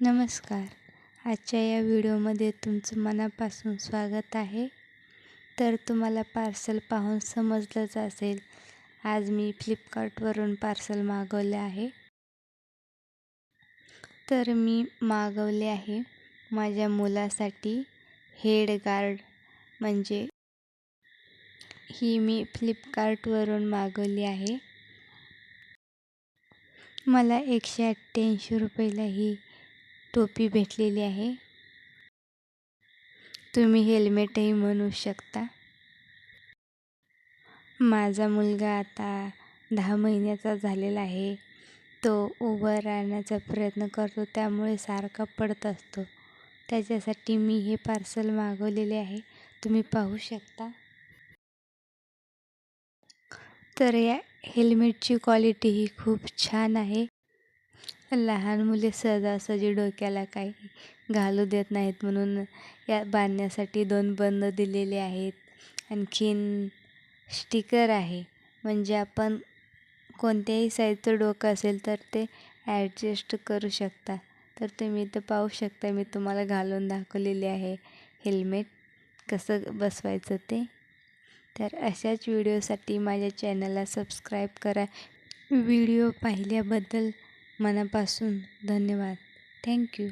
नमस्कार. आजच्या या व्हिडिओमध्ये तुमचं मनापासून स्वागत आहे. तर तुम्हाला पार्सल पाहून समजलंच असेल आज मी फ्लिपकार्टवरून पार्सल मागवले आहे. तर मी मागवले आहे माझ्या मुलासाठी हेड गार्ड. म्हणजे ही मी फ्लिपकार्टवरून मागवली आहे. मला एकशे अठ्ठ्याऐंशी रुपयाला ही टोपी भेटलेली आहे. तुम्ही हेल्मेटही म्हणू शकता. माझा मुलगा आता दहा महिन्याचा झालेला आहे. तो उभं राहण्याचा प्रयत्न करतो त्यामुळे सारखा पडत असतो. त्याच्यासाठी मी हे पार्सल मागवलेले आहे. तुम्ही पाहू शकता. तर या हेल्मेटची क्वालिटी ही खूप छान आहे. लहान मुले सहजासहजी डोक्याला काही घालू देत नाहीत म्हणून या बांधण्यासाठी दोन बंद दिलेले आहेत. आणखीन स्टिकर आहे. म्हणजे आपण कोणत्याही साईजचं डोकं असेल तर ते ॲडजस्ट करू शकता. तर तुम्ही इथं पाहू शकता मी तुम्हाला घालून दाखवलेले आहे हेल्मेट. कसं बसवायचं ते. तर अशाच व्हिडिओसाठी माझ्या चॅनलला सबस्क्राईब करा. व्हिडिओ पाहिल्याबद्दल मनापासून धन्यवाद. थँक्यू